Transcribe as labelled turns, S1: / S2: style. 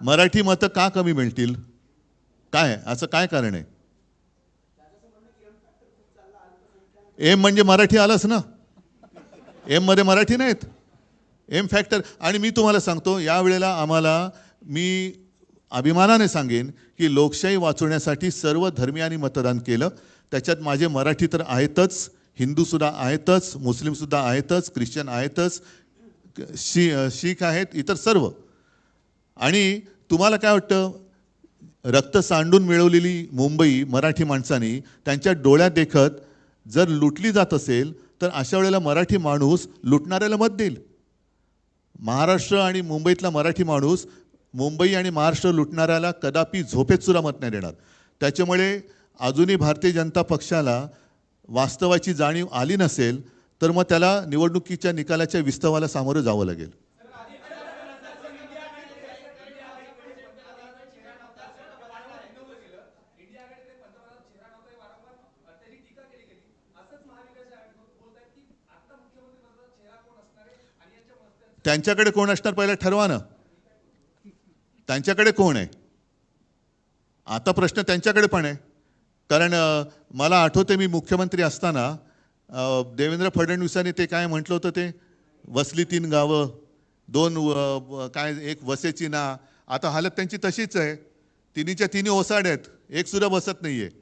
S1: मराठी मतं का कमी मिळतील? काय? असं काय कारण आहे? एम म्हणजे मराठी आलंच ना. एममध्ये मराठी नाहीत. एम फॅक्टर आणि मी तुम्हाला सांगतो यावेळेला आम्हाला मी अभिमानाने सांगेन की लोकशाही वाचवण्यासाठी सर्व धर्मियांनी मतदान केलं. त्याच्यात माझे मराठी तर आहेतच हिंदूसुद्धा आहेतच मुस्लिमसुद्धा आहेतच ख्रिश्चन आहेतच शी शीख आहेत इतर सर्व. आणि तुम्हाला काय वाटतं? रक्त सांडून मिळवलेली मुंबई मराठी माणसांनी त्यांच्या डोळ्यात देखत जर लुटली जात असेल तर अशा वेळेला मराठी माणूस लुटणाऱ्याला मत देईल. महाराष्ट्र आणि मुंबईतला मराठी माणूस मुंबई आणि महाराष्ट्र लुटणाऱ्याला कदापि झोपेत सुद्धा मत नाही देणार. त्याच्यामुळे अजूनही भारतीय जनता पक्षाला वास्तवाची जाणीव आली नसेल तर मग त्याला निवडणुकीच्या निकालाच्या विस्तवाला सामोरं जावं लागेल. त्यांच्याकडे कोण असणार पहिले? ठरवा ना. त्यांच्याकडे कोण आहे? आता प्रश्न त्यांच्याकडे पण आहे. कारण मला आठवते मी मुख्यमंत्री असताना देवेंद्र फडणवीसांनी ते काय म्हटलं होतं ते? वसली तीन गावं दोन व- काय एक वसेची ना. आता हालत त्यांची तशीच आहे. तिन्हीच्या तिन्ही ओसाड आहेत. एक बसत बसत आहे